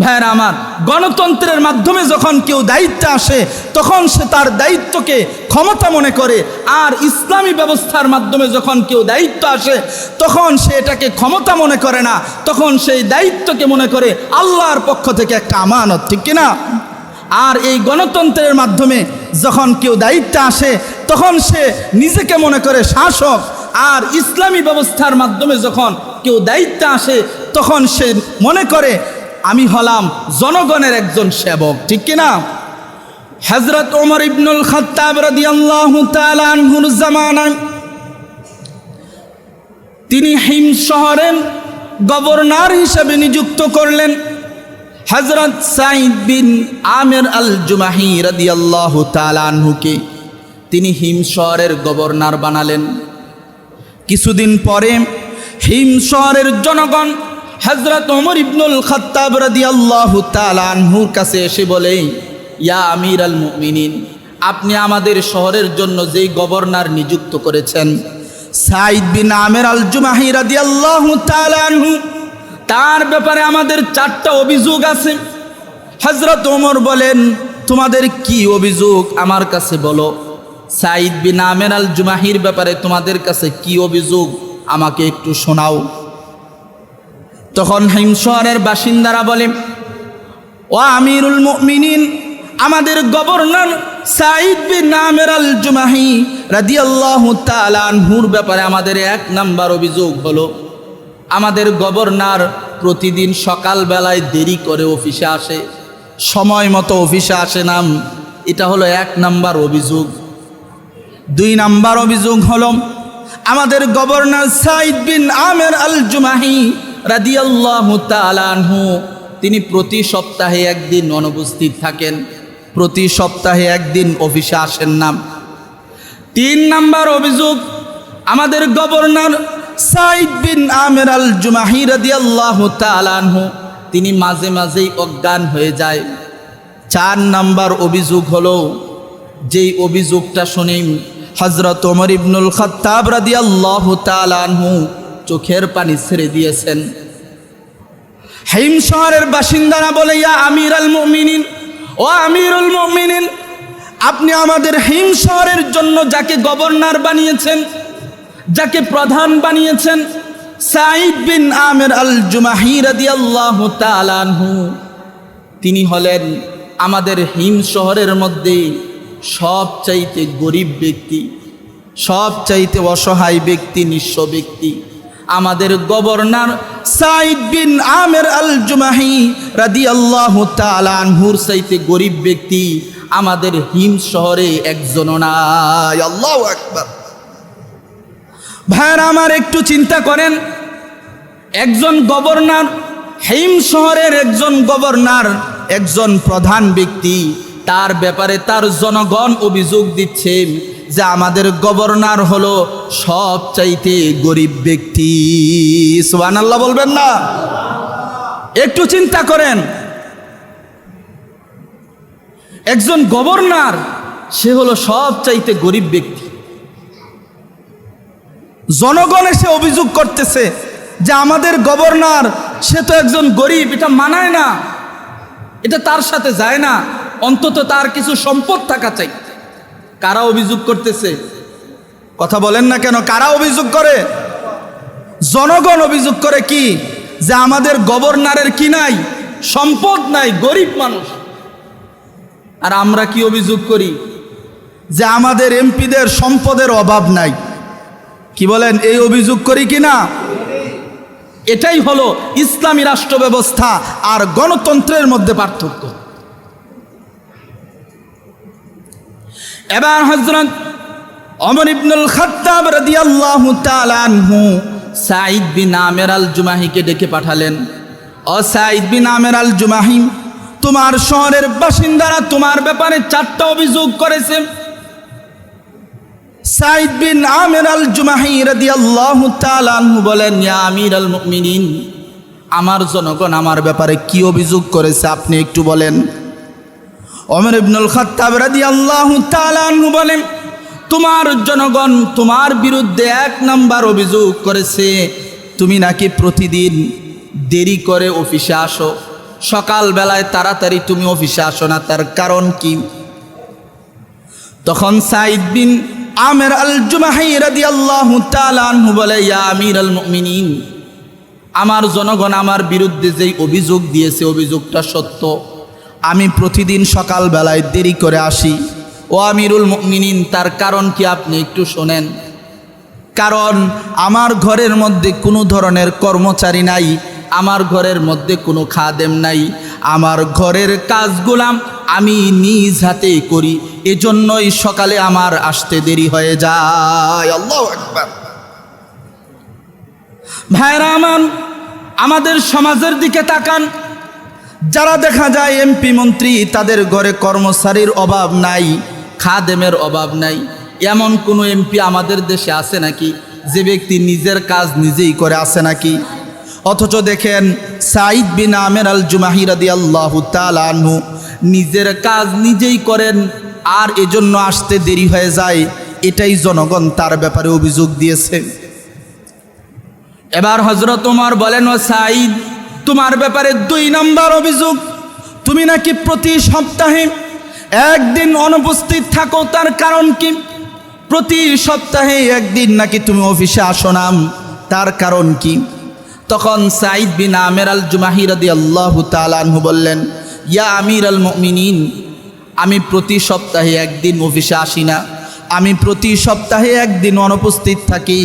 ভাইয়েরা আমার, গণতন্ত্রের মাধ্যমে যখন কেউ দায়িত্বে আসে, তখন সে তার দায়িত্বকে ক্ষমতা মনে করে। আর ইসলামী ব্যবস্থার মাধ্যমে যখন কেউ দায়িত্ব আসে, তখন সে এটাকে ক্ষমতা মনে করে না। তখন সেই দায়িত্বকে মনে করে আল্লাহর পক্ষ থেকে একটা আমানত, ঠিক কিনা? আর এই গণতন্ত্রের মাধ্যমে যখন কেউ দায়িত্বে আসে, তখন সে নিজেকে মনে করে শাসক। আর ইসলামী ব্যবস্থার মাধ্যমে যখন কেউ দায়িত্বে আসে, তখন সে মনে করে আমি হলাম জনগণের একজন সেবক, ঠিক কিনা? হজরত ওমর ইবনুল খত্তাব তিনি হিম শহরের গভর্নর হিসেবে নিযুক্ত করলেন হজরত সাইদ বিন আমের আল জুমাহি রাদিয়াল্লাহু তাআলা আনহুকে। তিনি হিম শহরের গভর্নর বানালেন। কিছুদিন পরে হিম শহরের জনগণ হজরত ওমর ইবনুল খত্তাব রাদিয়াল্লাহু তাআলা আনহুর কাছে এসে বলে, ইয়া আমির আল মুমিনিন, আপনি আমাদের শহরের জন্য যেই গভর্নর নিযুক্ত করেছেন সাইদ বিন আমের আল জুমাহি রাদিয়াল্লাহু তাআলা আনহু, তার ব্যাপারে আমাদের চারটা অভিযোগ আছে। হজরত ওমর বলেন, তোমাদের কি অভিযোগ আমার কাছে বলো? সাইদ বিন আমের আল জুমাহির ব্যাপারে তোমাদের কাছে কি অভিযোগ? আমাকে একটু শোনাও। তখন হিমশহরের বাসিন্দারা বলে, ও আমিরুল মুমিনিন, আমাদের গভর্নর সাইদ বিন আমের আল জুমাহি রাদিয়াল্লাহু তাআলা আনহুর ব্যাপারে আমাদের এক নাম্বার অভিযোগ হলো, আমাদের গভর্নর প্রতিদিন সকালবেলায় দেরি করে অফিসে আসে, সময় মতো অফিসে আসে নাম, এটা হলো এক নাম্বার অভিযোগ। দুই নাম্বার অভিযোগ হলো, আমাদের গভর্নর সাইদ বিন আমের আল জুমাহি রাদিয়াল্লাহু তিনি প্রতি সপ্তাহে একদিন অনুপস্থিত থাকেন, প্রতি সপ্তাহে একদিন অফিসে আসেন না। তিন নাম্বার অভিযোগ, আমাদের গভর্নর সাইদ বিন আমের আল জুমাহি রাদিয়াল্লাহু তাআলা আনহু, তিনি মাঝে মাঝেই অজ্ঞান হয়ে যায়। চার নাম্বার অভিযোগ হলো, যেই অভিযোগটা শুনি হজরত ওমর ইবনুল খত্তাব রাদিয়াল্লাহু তাআলা আনহু চোখের পানি ছেড়ে দিয়েছেন। হিম শহরের বাসিন্দারা বলে, ইয়া আমির আল মুমিনিন, ও আমিরুল মুমিনিন, আপনি আমাদের হিম শহরের জন্য যাকে গভর্নর বানিয়েছেন, যাকে প্রধান বানিয়েছেন সাইদ বিন আমের আল জুমাহি রাদিয়াল্লাহু তাআলা আনহু, তিনি হলেন আমাদের হিম শহরের মধ্যে সবচাইতে গরিব ব্যক্তি, সবচাইতে অসহায় ব্যক্তি, নিঃস্ব ব্যক্তি। আমাদের গভর্নর সাইদ বিন আমের আল জুমাহি রাদি আল্লাহ আনহুর চাইতে গরিব ব্যক্তি, আমাদের হিম শহরে একজন নাই। আল্লাহ ভাইয়ের, আমার একটু চিন্তা করেন, একজন গভর্নর হেইম শহরের একজন গভর্নর, একজন প্রধান ব্যক্তি তার ব্যাপারে তার জনগণ অভিযোগ দিচ্ছে যে আমাদের গভর্নর হলো সবচাইতে গরিব ব্যক্তি। সুবান আল্লাহ বলবেন না? একটু চিন্তা করেন। একজন গভর্নর, সে হলো সবচাইতে গরিব ব্যক্তি। জনগণ এসে অভিযোগ করতেছে যে আমাদের গভর্নর, সে তো একজন গরিব, এটা মানায় না। এটা তার সাথে যায় না। অন্তত তার কিছু সম্পদ থাকা চাই। কারা অভিযোগ করতেছে? কথা বলেন না কেন, কারা অভিযোগ করে? জনগণ অভিযোগ করে কি? যে আমাদের গভর্নরের কি নাই, সম্পদ নাই, গরিব মানুষ। আর আমরা কি অভিযোগ করি? যে আমাদের এমপিদের সম্পদের অভাব নাই। কি বলেন, এই অভিযোগ করি কি না? এটাই হলো ইসলামী রাষ্ট্র ব্যবস্থা আর গণতন্ত্রের মধ্যে পার্থক্য। এবার হজরত অমর ইবনুল খত্তাব রাদিয়াল্লাহু তাআলা আনহু সাইদ বিন আমের আল জুমাহিকে ডেকে পাঠালেন। ও সাইদ বিন আমের আল জুমাহি তোমার শহরের বাসিন্দারা তোমার ব্যাপারে চারটা অভিযোগ করেছে। সাইদ বিন আমের আল জুমাহি রাদিয়াল্লাহু তাআলা আনহু বলেন, ইয়া আমির আল মুমিনিন আমার জনগণ আমার ব্যাপারে কি অভিযোগ করেছে আপনি একটু বলেন। ওমর ইবনুল খাত্তাব রাদিয়াল্লাহু তাআলা আনহু বলেন, তোমার জনগণ তোমার বিরুদ্ধে এক নাম্বার অভিযোগ করেছে। তুমি নাকি প্রতিদিন দেরি করে অফিসে আসো। সকাল বেলায় তাড়াতাড়ি তুমি অফিসে আসো না, তার কারণ কি? তখন সাইদ বিন আমের আল জুমাহি রাদিয়াল্লাহু তাআলা আনহু বলে, ইয়া আমির আল মুমিনিন আমার জনগণ আমার বিরুদ্ধে যেই অভিযোগ দিয়েছে, অভিযোগটা সত্য। আমি প্রতিদিন সকাল বেলায় দেরি করে আসি। ও আমিরুল মুমিনিন, তার কারণ কি আপনি একটু শোনেন? কারণ আমার ঘরের মধ্যে কোনো ধরনের কর্মচারী নাই, আমার ঘরের মধ্যে কোনো খাদেম নাই। আমার ঘরের কাজগুলাম আমি নিজ হাতে করি, এজন্যই সকালে আমার আসতে দেরি হয়ে যায়। আল্লাহু আকবার। ভাইরা আমার, আমাদের সমাজের দিকে তাকান। যারা দেখা যায় এমপি মন্ত্রী, তাদের ঘরে কর্মচারীর অভাব নাই, খাদেমের অভাব নাই। এমন কোনো এমপি আমাদের দেশে আছে নাকি? যে ব্যক্তি নিজের কাজ নিজেই করে আছে নাকি? অথচ দেখেন সাইদ বিন আমের আল জুমাহিরাদি আল্লাহ তালু নিজের কাজ নিজেই করেন, আর এজন্য আসতে দেরি হয়ে যায়। এটাই জনগণ তার ব্যাপারে অভিযোগ দিয়েছে। এবার হজরত উমর বলেন, ও সাইদ তোমার ব্যাপারে দুই নম্বর অভিযোগ। তুমি নাকি প্রতি সপ্তাহে একদিন অনুপস্থিত থাকো, তার কারণ কি? প্রতি সপ্তাহে একদিন নাকি তুমি অফিসে আসো নাম তার কারণ কি? তখন সাইদ বিন আমের আল জুমাহিরাদি আল্লাহ তালানহু বললেন, ইয়া আমির আল মমিনিন আমি প্রতি সপ্তাহে একদিন অফিসে আসি না। আমি প্রতি সপ্তাহে একদিন অনুপস্থিত থাকি,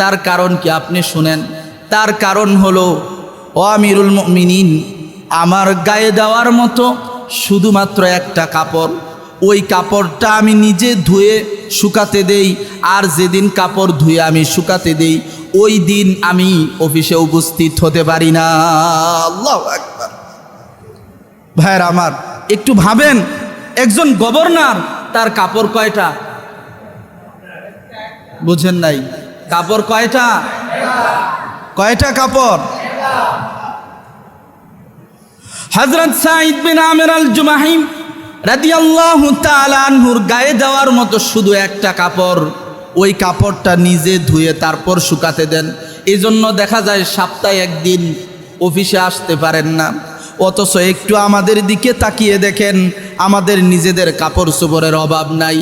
তার কারণ কি আপনি শুনেন? তার কারণ হলো ও আমিরুল মিনিন আমার গায়ে দেওয়ার মতো শুধুমাত্র একটা কাপড়। ওই কাপড়টা আমি নিজে ধুয়ে শুকাতে দেই, আর যেদিন কাপড় ধুয়ে আমি শুকাতে দেই, ওই দিন আমি অফিসে উপস্থিত হতে পারি না। আল্লাহু ভাইয়ের আমার, একটু ভাবেন, একজন গভর্নর, তার কাপড় কয়টা? বুঝেন নাই। কাপড় কয়টা? কয়টা কাপড়? হজরত সাইদ বিন আমের আল জুমাহিম রাদিয়াল্লাহু তাআলা আনহুর গায়ে দেওয়ার মতো শুধু একটা কাপড়, ওই কাপড়টা নিজে ধুয়ে তারপর শুকাতে দেন। এই জন্য দেখা যায় সপ্তাহে একদিন অফিসে আসতে পারেন না। অথচ একটু আমাদের দিকে তাকিয়ে দেখেন, আমাদের নিজেদের কাপড় চোপড়ের অভাব নাই।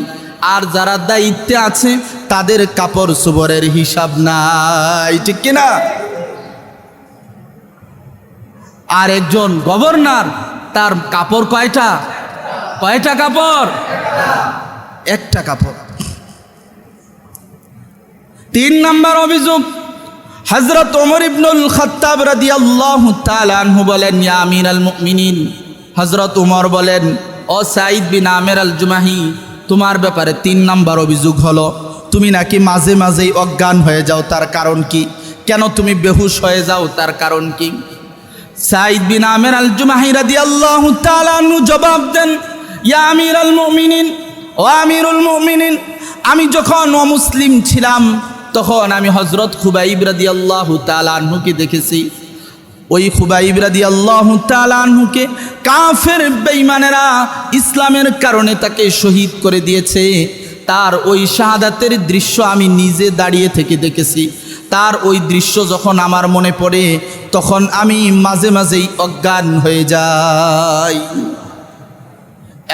আর যারা দায়িত্বে আছে, তাদের কাপড় চোপড়ের হিসাব নাই। ঠিক কিনা? আর একজন গভর্নর তার কাপড় কয়টা? কয়টা কাপড়? একটা কাপড়। তিন নাম্বার অভিযোগ হজরত ওমর ইবনুল খত্তাব রাদিয়াল্লাহু তাআলা আনহু বলেন ইয়া আমির আল মুমিনিন। হজরত উমর বলেন ও সাইদ বিন আমের আল জুমাহি তোমার ব্যাপারে তিন নাম্বার অভিযোগ হলো তুমি নাকি মাঝে মাঝেই অজ্ঞান হয়ে যাও তার কারণ কি? কেন তুমি বেহুশ হয়ে যাও তার কারণ কি? সাইদ বিন আমের আল জুমাহি রাদিয়াল্লাহু জবাব দেন, ইয়া আল মুমিনিন ও আমিরুল মুমিনিন আমি যখন অমুসলিম ছিলাম, তখন আমি হজরত খুবাইব রাদি আল্লাহ তালাহুকে দেখেছি। ওই খুবাইব রাদি আল্লাহ তালাহুকে কাফের বেইমানেরা ইসলামের কারণে তাকে শহীদ করে দিয়েছে। তার ওই শাহাদাতের দৃশ্য আমি নিজে দাঁড়িয়ে থেকে দেখেছি। তার ওই দৃশ্য যখন আমার মনে পড়ে তখন আমি মাঝে মাঝেই অজ্ঞান হয়ে যাই।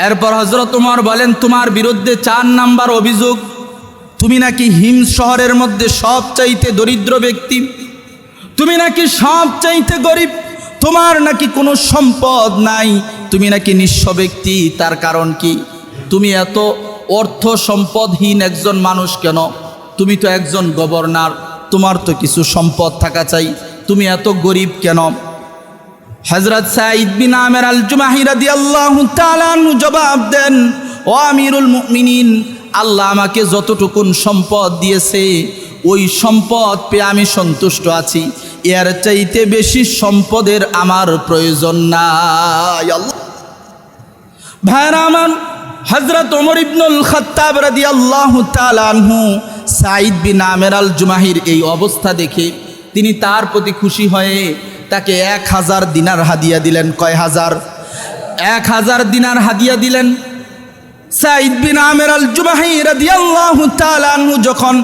এরপর হজরত উমর বলেন, তোমার বিরুদ্ধে চার নাম্বার অভিযোগ। তুমি নাকি হিম শহরের মধ্যে সব চাইতে দরিদ্র ব্যক্তি। তুমি নাকি সব চাইতে গরিব। তোমার নাকি কোনো সম্পদ নাই। তুমি নাকি নিঃস্ব ব্যক্তি। তার কারণ কি? তুমি এত অর্থ সম্পদহীন একজন মানুষ কেন? তুমি তো একজন গভর্নর। তোমার তো কিছু সম্পদ থাকা চাই। তুমি এত গরিব কেন? হজরত সাইদ বিন আমের আল জুমাহি রাদিয়াল্লাহু তাআলা আনহু জবাব দেন, ও আমিরুল মুমিনিন, আল্লাহ আমাকে যতটুকুন সম্পদ দিয়েছে, ওই সম্পদ পেয়ে আমি সন্তুষ্ট আছি। এর চাইতে বেশি সম্পদের আমার প্রয়োজন নাই, আল্লাহ। ভাইরা আমার হজরত ওমর ইবনুল খত্তাব রাদিয়াল্লাহু তাআলা আনহু সাইদ বিন আমের আল জুমাহির এই অবস্থা দেখে তিনি তার প্রতি খুশি হয়ে তাকে এক হাজার দিনার হাদিয়া দিলেন। কয় হাজার? এক হাজার দিনার হাদিয়া দিলেন। সাইদ বিন আমের আল জুমাহি রাদিয়াল্লাহু তাআলা আনহু যখন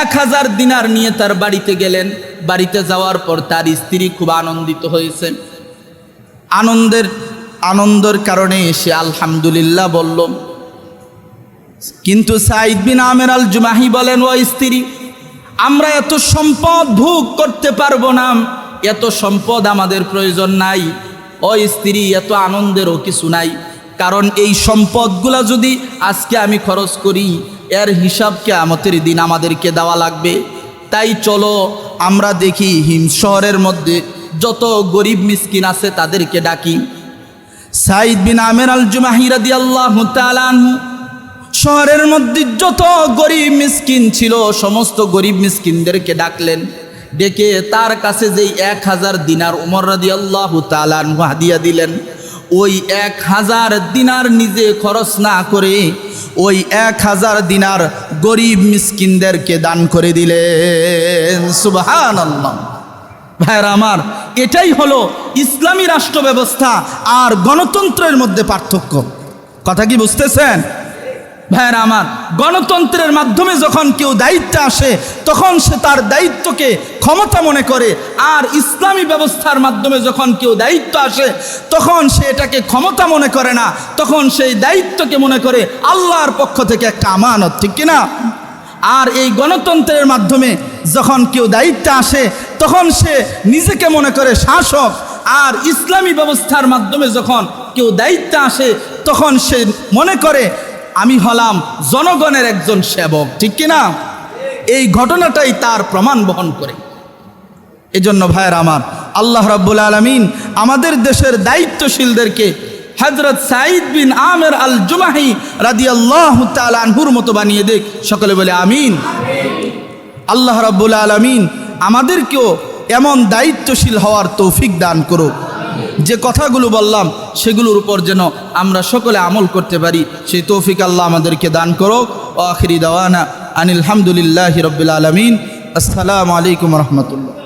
এক হাজার দিনার নিয়ে তার বাড়িতে গেলেন, বাড়িতে যাওয়ার পর তার স্ত্রী খুব আনন্দিত হয়েছেন। আনন্দের আনন্দের কারণে সে আলহামদুলিল্লাহ বলল, কিন্তু সাইদ বিন আমের আল জুমাহি বলেন, ও স্ত্রী আমরা এত সম্পদ ভোগ করতে পারব না। এত সম্পদ আমাদের প্রয়োজন নাই। ও স্ত্রী এত আনন্দেরও কিছু নাই। কারণ এই সম্পদগুলা যদি আজকে আমি খরচ করি, এর হিসাবকে আমতের দিন আমাদেরকে দেওয়া লাগবে। তাই চলো, আমরা দেখি হিম শহরের মধ্যে যত গরিব মিসকিন আছে তাদেরকে ডাকি। সাইদ বিন আমের আল জুমাহি রাদি আল্লাহ শহরের মধ্যে যত গরিব মিসকিন ছিল, সমস্ত গরিব মিসকিনদেরকে ডাকলেন। ডেকে তার কাছে যেই এক হাজার দিনার উমর রাদি আল্লাহ তালানহু হাদিয়া দিলেন, ওই এক হাজার দিনার নিজে খরচ না করে ওই এক হাজার দিনার গরিব মিসকিনদেরকে দান করে দিলেন। সুবাহান ভাইয়ের আমার, এটাই হলো ইসলামী রাষ্ট্র ব্যবস্থা আর গণতন্ত্রের মধ্যে পার্থক্য। কথা কি বুঝতেছেন? ভাইয়ের আমার, গণতন্ত্রের মাধ্যমে যখন কেউ দায়িত্বে আসে, তখন সে তার দায়িত্বকে ক্ষমতা মনে করে। আর ইসলামী ব্যবস্থার মাধ্যমে যখন কেউ দায়িত্ব আসে, তখন সে এটাকে ক্ষমতা মনে করে না। তখন সেই দায়িত্বকে মনে করে আল্লাহর পক্ষ থেকে একটা আমানত, ঠিক কিনা আর এই গণতন্ত্রের মাধ্যমে যখন কেউ দায়িত্বে আসে, তখন সে নিজেকে মনে করে শাসক। আর ইসলামী ব্যবস্থার মাধ্যমে যখন কেউ দায়িত্বে আসে, তখন সে মনে করে আমি হলাম জনগণের একজন সেবক, ঠিক কিনা? এই ঘটনাটাই তার প্রমাণ বহন করে। এজন্য ভাইয়ের আমার, আল্লাহ রাব্বুল আলমিন আমাদের দেশের দায়িত্বশীলদেরকে হজরত সাইদ বিন আমের আল জুমাহি রাদি আল্লাহ আনহুর মতো বানিয়ে দেখ, সকলে বলে আমিন। আল্লাহ রাব্বুল আলমিন আমাদেরকেও এমন দায়িত্বশীল হওয়ার তৌফিক দান করুক। যে কথাগুলো বললাম, সেগুলোর উপর যেন আমরা সকলে আমল করতে পারি, সেই তৌফিক আল্লাহ আমাদেরকে দান করুক ও আখিরি দাওয়ানা আনিল হামদুলিল্লাহ রবিল আলমিন। আসসালামু আলাইকুম রহমতুল্লাহ।